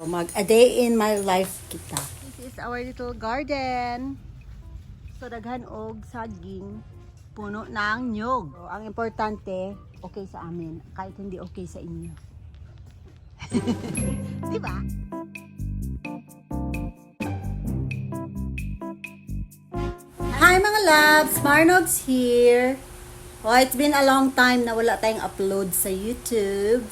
Mag a day in my life kita. This is our little garden. So daghan og saging puno ng nyog. So, ang importante, okay sa amin kahit hindi okay sa inyo. Di ba? Hi mga loves! Marnogs here! Oh, it's been a long time na wala tayong upload sa YouTube.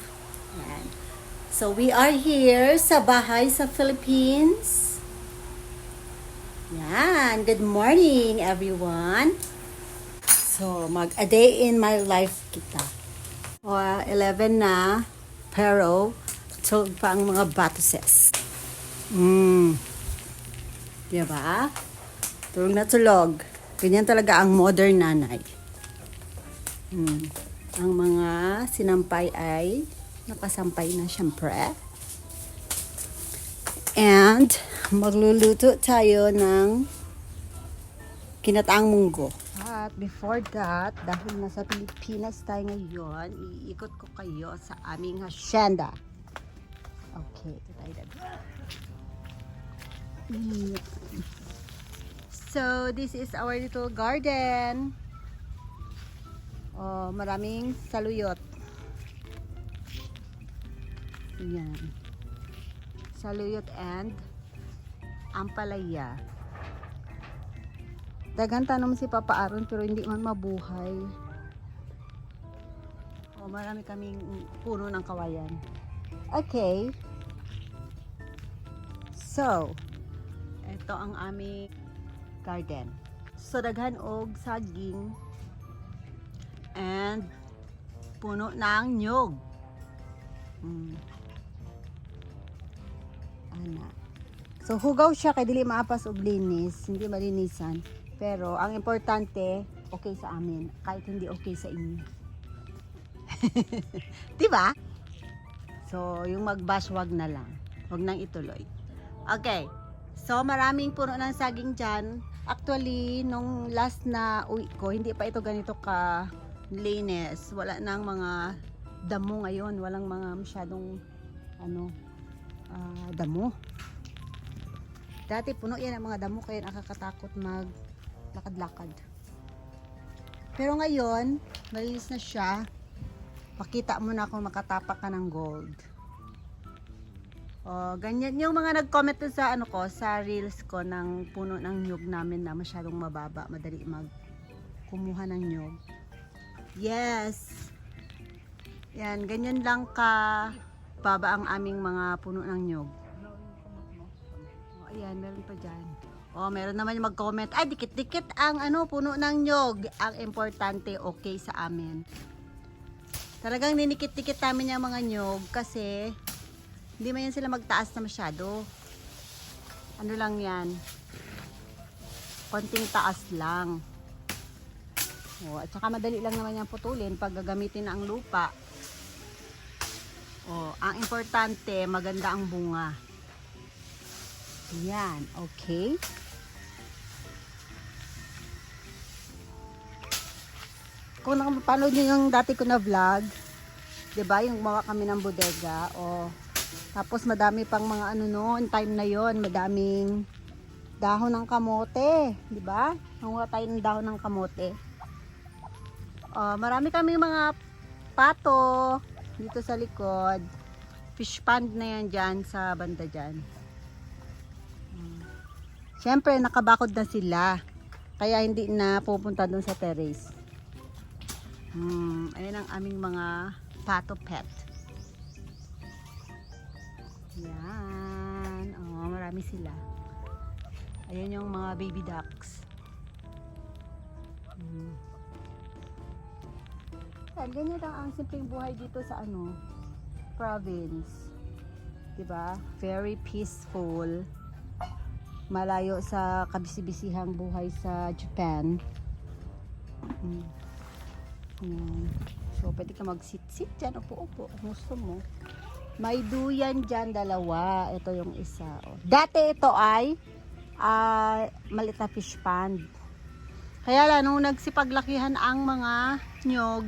So, we are here sa bahay sa Philippines. Yan. Good morning, everyone. So, mag a day in my life kita. O, 11 na. Pero, tulog pa ang mga batuses. Mm. Diba? Tulog na tulog. Ganyan talaga ang modern nanay. Hmm. Ang mga sinampay ay nakasampay na syempre. And magluluto tayo ng kinataang munggo. At before that, dahil nasa Pilipinas tayo ngayon, iikot ko kayo sa aming hacienda. Okay, ito tayo. Yan. So, this is our little garden. Oh, maraming saluyot. Yan. Saluyot and ampalaya. Dagan tanong si Papa Aaron pero hindi man mabuhay. Oh, marami kaming puno ng kawayan. Okay. So, ito ang aming garden. So, daghan og saging and puno ng nyog. Mm. Ana. So hugaw siya kay dili maapas og linis, hindi malinisan. Pero ang importante, okay sa amin kahit hindi okay sa inyo. 'Di ba? So yung magbash wag na lang. Wag nang ituloy. Okay. So maraming puno ng saging diyan. Actually, nung last na uwi ko, hindi pa ito ganito ka linis. Wala nang mga damo ngayon. Walang mga masyadong ano, ah, damo. Dati puno yan ang mga damo kaya nakakatakot mag lakad-lakad. Pero ngayon, malinis na siya. Pakita mo na kung makatapak ka ng gold. Oh, ganyan yung mga nag-comment sa ano ko, sa reels ko ng puno ng nyug namin na masyadong mababa, madali mag kumuha ng nyug. Yes. Yan, ganyan lang ka baba ang aming mga puno ng nyog. Oh, ayan, meron pa dyan. Oh, meron naman yung mag-comment. Ay, dikit-dikit ang ano, puno ng nyog. Ang importante, okay sa amin. Talagang ninikit-dikit namin yung mga nyog kasi hindi man yan sila magtaas na masyado. Ano lang yan? Konting taas lang. Oh, at saka madali lang naman yan putulin pag gagamitin na ang lupa. Oh, ang importante, maganda ang bunga. Yan, okay. Kung nakapanood niyo yung dati ko na vlog, 'di ba, yung mawa kami ng bodega, o tapos madami pang mga ano noon, time na 'yon, madaming dahon ng kamote, 'di ba? Nanguha tayo ng dahon ng kamote. Oh, marami kami mga pato dito sa likod. Fish pond na yan dyan sa banda dyan. Siyempre, nakabakod na sila. Kaya hindi na pupunta doon sa terrace. Hmm, ayun ang aming mga pato pet. Yan. Oh, marami sila. Ayan yung mga baby ducks. Hmm. Yan, ganyan lang ang simpleng buhay dito sa ano, province. 'Di ba? Very peaceful. Malayo sa kabisibisihang buhay sa Japan. Mm. So, pwede ka mag-sit-sit dyan. Upo-upo. Gusto mo. May duyan dyan, dalawa. Ito yung isa. Oh. Dati ito ay ah malit na fish pond. Kaya lang, nung nagsipaglakihan ang mga nyog,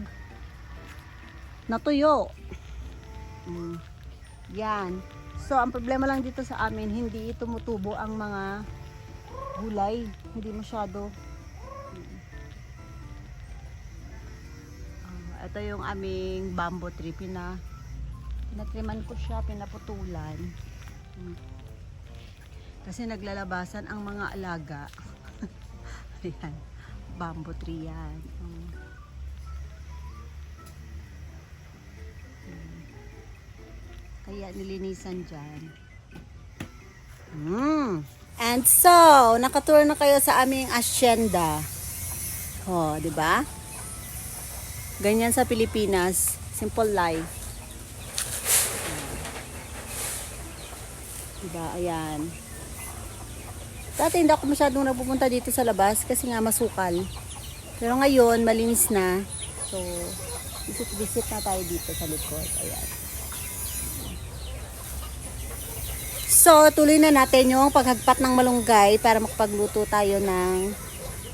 natuyo. Mm. Yan. So, ang problema lang dito sa amin, hindi tumutubo ang mga gulay. Hindi masyado. Ah, ito yung aming bamboo tree. Pina, pinatriman ko siya, pinaputulan. Hmm. Kasi naglalabasan ang mga alaga. Ayan. Bamboo tree yan. Hmm. Kaya nilinisan dyan. Mm. And so, nakatour na kayo sa aming asyenda. Oh, di ba? Ganyan sa Pilipinas. Simple life. Diba? Ayan. Dati hindi ako masyadong napupunta dito sa labas kasi nga masukal. Pero ngayon, malinis na. So, visit-visit na tayo dito sa likod. Ayan. So, tuloy na natin yung paghagpat ng malunggay para makapagluto tayo ng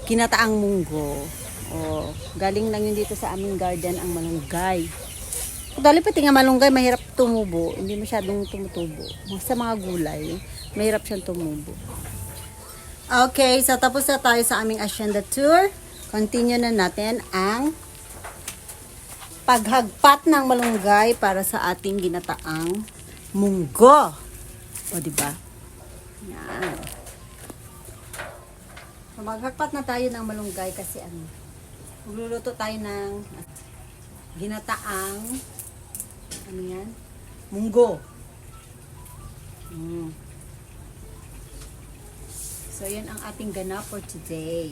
kinataang munggo. O, galing lang yun dito sa aming garden ang malunggay. Dali pati nga malunggay, mahirap tumubo. Hindi masyadong tumutubo. Sa mga gulay, mahirap siyang tumubo. Okay, so tapos na tayo sa aming Hacienda Tour. Continue na natin ang paghagpat ng malunggay para sa ating ginataang munggo. O, di ba? Yan. So, maghagpat na tayo ng malunggay kasi ano, magluluto tayo ng ginataang ano yan? Munggo. Mm. So, yan ang ating ganap for today.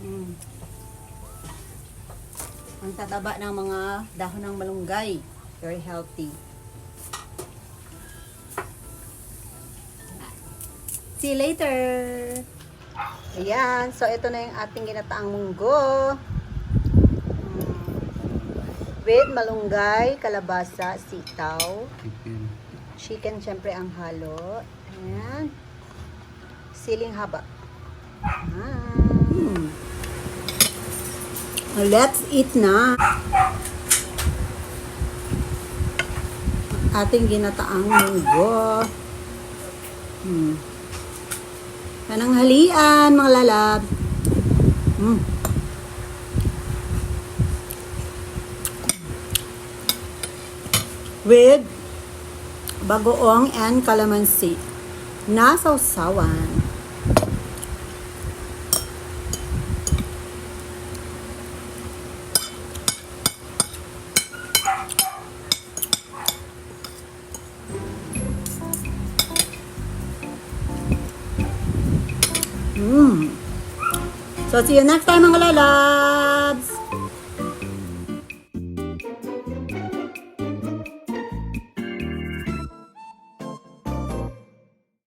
Mm. Ang tataba ng mga dahon ng malunggay. Very healthy. See you later! Ayan. So, ito na yung ating ginataang munggo. Mm. With malunggay, kalabasa, sitaw. Chicken. Chicken, syempre, ang halo. Ayan. Siling haba. Mm. Let's eat na. Ating ginataang munggo. Hmm. Kanang halian, mga lalab. Mm. With bagoong and calamansi na sausawan. Mm. So, see you next time mga lalabs!